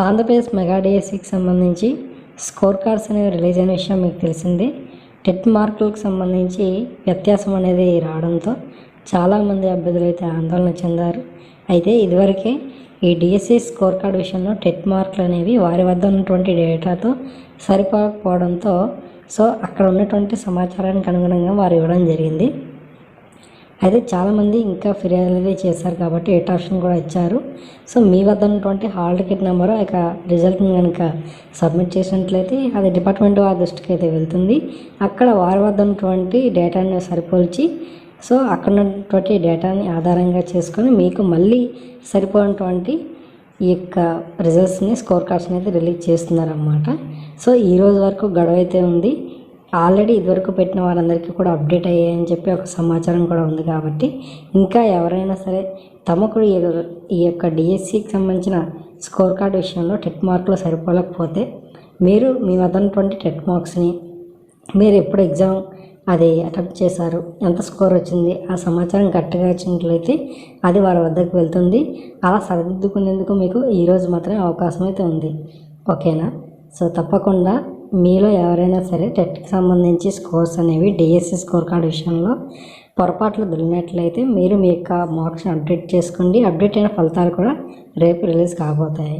Andhra Pradesh mega డిఎస్సికి సంబంధించి score cards అనేవి రిలీజ్ అయిన విషయం మీకు తెలిసిందే. టెట్ మార్కులకు సంబంధించి వ్యత్యాసం అనేది రావడంతో చాలామంది అభ్యర్థులు అయితే ఆందోళన చెందారు. అయితే ఇదివరకే ఈ డిఎస్సి స్కోర్ కార్డ్ విషయంలో టెట్ మార్కులు అనేవి వారి వద్ద ఉన్నటువంటి డేటాతో సరిపోకపోవడంతో సో అక్కడ ఉన్నటువంటి సమాచారానికి అనుగుణంగా వారు ఇవ్వడం జరిగింది. అయితే చాలామంది ఇంకా ఫిర్యాదు అనేది చేశారు కాబట్టి ఎయిట్ ఆప్షన్ కూడా ఇచ్చారు. సో మీ వద్ద ఉన్నటువంటి హాల్ టికెట్ నెంబరు ఇక రిజల్ట్ని కనుక సబ్మిట్ చేసినట్లయితే అది డిపార్ట్మెంట్ వారి దృష్టికి అయితే వెళ్తుంది. అక్కడ వారి వద్ద ఉన్నటువంటి డేటాని సరిపోల్చి సో అక్కడ ఉన్నటువంటి డేటాని ఆధారంగా చేసుకొని మీకు మళ్ళీ సరిపోయినటువంటి ఈ యొక్క రిజల్ట్స్ని స్కోర్ కార్డ్స్ని అయితే రిలీజ్ చేస్తున్నారన్నమాట. సో ఈ రోజు వరకు గడువు అయితే ఉంది. ఆల్రెడీ ఇదివరకు పెట్టిన వారందరికీ కూడా అప్డేట్ అయ్యాయని చెప్పి ఒక సమాచారం కూడా ఉంది కాబట్టి ఇంకా ఎవరైనా సరే తమకు ఈ యొక్క డిఎస్సికి సంబంధించిన స్కోర్ కార్డ్ విషయంలో టెట్ మార్కులు సరిపోలేకపోతే మీరు మీ వద్ద ఉన్నటువంటి టెట్ మార్క్స్ని మీరు ఎప్పుడు ఎగ్జామ్ అది అటెంప్ట్ చేశారు ఎంత స్కోర్ వచ్చింది ఆ సమాచారం కరెక్ట్గా వచ్చినట్లయితే అది వారి వద్దకు వెళ్తుంది. అలా సరిదిద్దుకునేందుకు మీకు ఈరోజు మాత్రమే అవకాశం అయితే ఉంది. ఓకేనా? సో తప్పకుండా మీలో ఎవరైనా సరే టెట్కి సంబంధించి స్కోర్స్ అనేవి డిఎస్సి స్కోర్ కార్డ్ విషయంలో పొరపాట్లు దొరికినట్లయితే మీరు మీ యొక్క మార్క్స్ని అప్డేట్ చేసుకోండి. అప్డేట్ అయిన ఫలితాలు కూడా రేపు రిలీజ్ కాబోతాయి.